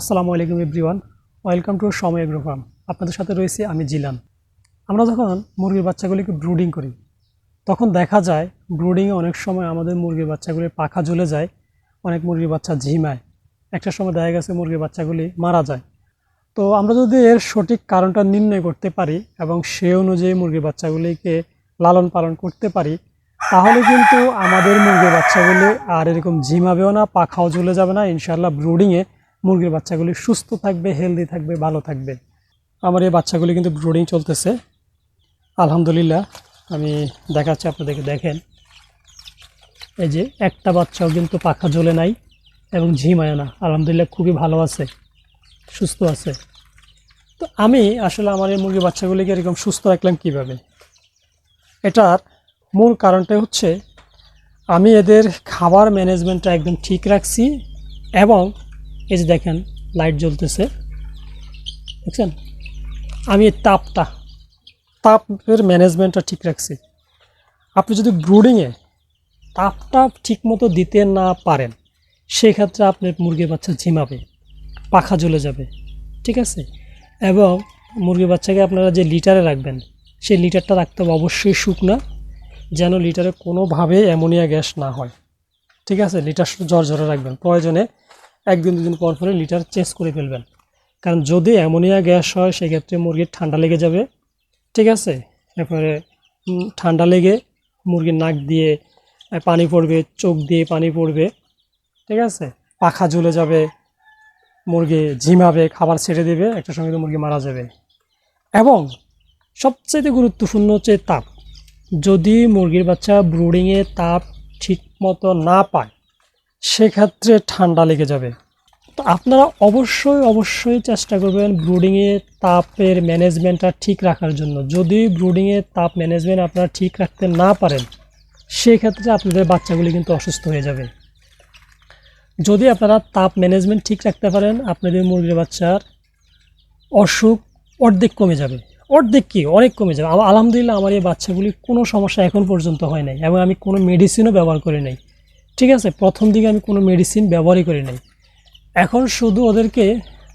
আসসালামু আলাইকুম everyone. Welcome to Somoy agro farm. আপনাদের সাথে রয়েছে আমি জিলান। আমরা যখন মুরগির বাচ্চাগুলিকে ব্রুডিং করি, তখন দেখা যায় ব্রুডিংয়ে অনেক সময় আমাদের মুরগির বাচ্চাগুলির পাখা জ্বলে যায়, অনেক মুরগির বাচ্চা ঝিমায়। একটা সময় দেখা গেছে মুরগির বাচ্চাগুলি মারা যায়। তো আমরা যদি এর সঠিক কারণটা নির্ণয় করতে পারি এবং সে অনুযায়ী মুরগির বাচ্চাগুলিকে লালন পালন করতে পারি, তাহলে কিন্তু আমাদের মুরগির বাচ্চাগুলি আর এরকম ঝিমাবেও না, পাখাও ঝুলে যাবে না। ইনশাল্লাহ ব্রুডিংয়ে মুরগির বাচ্চাগুলি সুস্থ থাকবে হেলদি থাকবে, ভালো থাকবে। আমার এই বাচ্চাগুলি কিন্তু ব্রুডিং চলতেছে। আলহামদুলিল্লাহ, আমি দেখাচ্ছি আপনাদেরকে, দেখেন। এই যে একটা বাচ্চাও কিন্তু পাখা জ্বলে নাই এবং ঝিমায় না। আলহামদুলিল্লাহ, খুবই ভালো আছে, সুস্থ আছে। তো আমি আসলে আমার এই মুরগির বাচ্চাগুলিকে এরকম সুস্থ রাখলাম কীভাবে? এটার মূল কারণটা হচ্ছে, আমি এদের খাবার ম্যানেজমেন্টটা একদম ঠিক রাখছি এবং এই যে দেখেন লাইট জ্বলতেছে। দেখছেন? আমি তাপটা, তাপের ম্যানেজমেন্টটা ঠিক রাখছি। আপনি যদি ব্রুডিংয়ে তাপটা ঠিকমতো দিতে না পারেন, সেক্ষেত্রে আপনার মুরগির বাচ্চা ঝিমাবে, পাখা জ্বলে যাবে। ঠিক আছে? এবং মুরগির বাচ্চাকে আপনারা যে লিটারে রাখবেন, সেই লিটারটা রাখতে হবে অবশ্যই শুকনা, যেন লিটারে কোনোভাবে অ্যামোনিয়া গ্যাস না হয়। ঠিক আছে? লিটার জ্বর জ্বরে রাখবেন। প্রয়োজনে একদিন, দুদিন পর পরে লিটার চেঞ্জ করে ফেলবেন। কারণ যদি অ্যামোনিয়া গ্যাস হয়, সেক্ষেত্রে মুরগির ঠান্ডা লেগে যাবে। ঠিক আছে? এরপরে ঠান্ডা লেগে মুরগির নাক দিয়ে পানি পড়বে, চোখ দিয়ে পানি পড়বে। ঠিক আছে? পাখা ঝুলে যাবে, মুরগি ঝিমাবে, খাবার ছেড়ে দেবে, একটা সঙ্গে তো মুরগি মারা যাবে। এবং সবচেয়ে গুরুত্বপূর্ণ হচ্ছে তাপ। যদি মুরগির বাচ্চা ব্রুডিংয়ে তাপ ঠিক মতো না পায় সেক্ষেত্রে ঠান্ডা লেগে যাবে। তো আপনারা অবশ্যই অবশ্যই চেষ্টা করবেন ব্রুডিংয়ে তাপের ম্যানেজমেন্টটা ঠিক রাখার জন্য। যদি ব্রুডিংয়ে তাপ ম্যানেজমেন্ট আপনারা ঠিক রাখতে না পারেন, সেক্ষেত্রে আপনাদের বাচ্চাগুলি কিন্তু অসুস্থ হয়ে যাবে। যদি আপনারা তাপ ম্যানেজমেন্ট ঠিক রাখতে পারেন, আপনাদের মুরগির বাচ্চার অসুখ অর্ধেক কমে যাবে। অর্ধেক কি? অনেক কমে যাবে। আলহামদুলিল্লাহ আমার এই বাচ্চাগুলি কোনো সমস্যা এখন পর্যন্ত হয় নাই এবং আমি কোনো মেডিসিনও ব্যবহার করি নাই। ঠিক আছে, প্রথম দিকে আমি কোনো মেডিসিন ব্যবহারই করি নাই। এখন শুধু ওদেরকে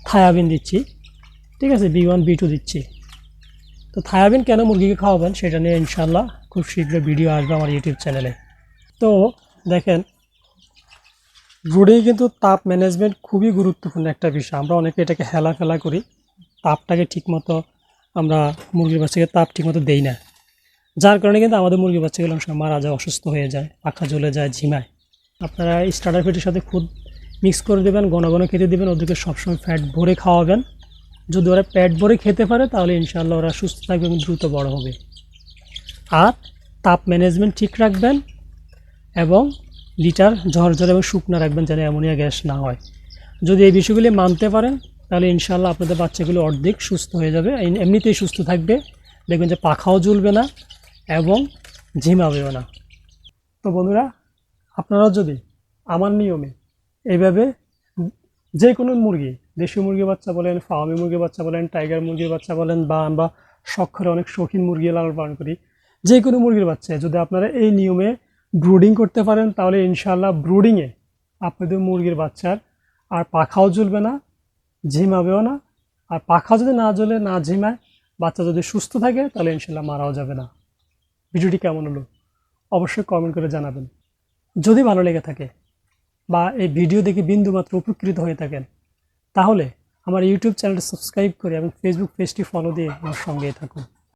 থায়াবিন দিচ্ছি, ঠিক আছে বি ওয়ান বি টু দিচ্ছি। তো থায়াবিন কেন মুরগিকে খাওয়াবেন সেটা নিয়ে ইনশাল্লাহ খুব শীঘ্র ভিডিও আসবে আমার ইউটিউব চ্যানেলে তো দেখেন ব্রুডিং কিন্তু তাপ ম্যানেজমেন্ট খুবই গুরুত্বপূর্ণ একটা বিষয়। আমরা অনেকে এটাকে হেলা ফেলা করি, তাপটাকে ঠিকমতো আমরা মুরগির বাচ্চাকে তাপ ঠিকমতো দেই না। যার কারণে কিন্তু আমাদের মুরগির বাচ্চাগুলো অনেক সময় মারা যায়, অসুস্থ হয়ে যায়, পাখা জ্বলে যায়, ঝিমায়। আপনারা স্টার্টার ফিটের সাথে খুদ মিক্স করে দেবেন, ঘন ঘন খেতে দেবেন, ওদেরকে সবসময় ফ্যাট ভরে খাওয়াবেন। যদি ওরা প্যাট ভরে খেতে পারে, তাহলে ইনশাল্লাহ ওরা সুস্থ থাকবে এবং দ্রুত বড় হবে। আর তাপ ম্যানেজমেন্ট ঠিক রাখবেন এবং লিটার ঝরঝর এবং শুকনো রাখবেন যেন অ্যামোনিয়া গ্যাস না হয়। যদি এই বিষয়গুলি মানতে পারেন, তাহলে ইনশাল্লাহ আপনাদের বাচ্চাগুলো অর্ধেক সুস্থ হয়ে যাবে। এমনিতেই সুস্থ থাকবে। দেখবেন যে পাখাও জ্বলবে না এবং ঝিমাবেও না। তো বন্ধুরা আপনারা যদি আমার নিয়মে এইভাবে যে কোনো মুরগি, দেশি মুরগির বাচ্চা বলেন, ফার্মি মুরগির বাচ্চা বলেন, টাইগার মুরগির বাচ্চা বলেন বা আমরা শখরে অনেক শৌখিন মুরগি লালন পালন করি যে কোনো মুরগির বাচ্চা যদি আপনারা এই নিয়মে ব্রুডিং করতে পারেন, তাহলে ইনশাল্লাহ ব্রুডিংয়ে আপনাদের মুরগির বাচ্চার আর পাখাও জ্বলবে না, ঝিমাবেও না, আর পাখা যদি না জ্বলে, না ঝিমায়, বাচ্চা যদি সুস্থ থাকে, তাহলে ইনশাল্লাহ মারাও যাবে না। ভিডিওটি কেমন হলো? অবশ্যই কমেন্ট করে জানাবেন। যদি ভালো লেগে থাকে বা এই ভিডিও দেখে বিন্দুমাত্র উপকৃত হয়ে থাকেন, তাহলে আমার ইউটিউব চ্যানেলটি সাবস্ক্রাইব করে এবং ফেসবুক পেজটি ফলো দিয়ে আমার সঙ্গেই থাকুন।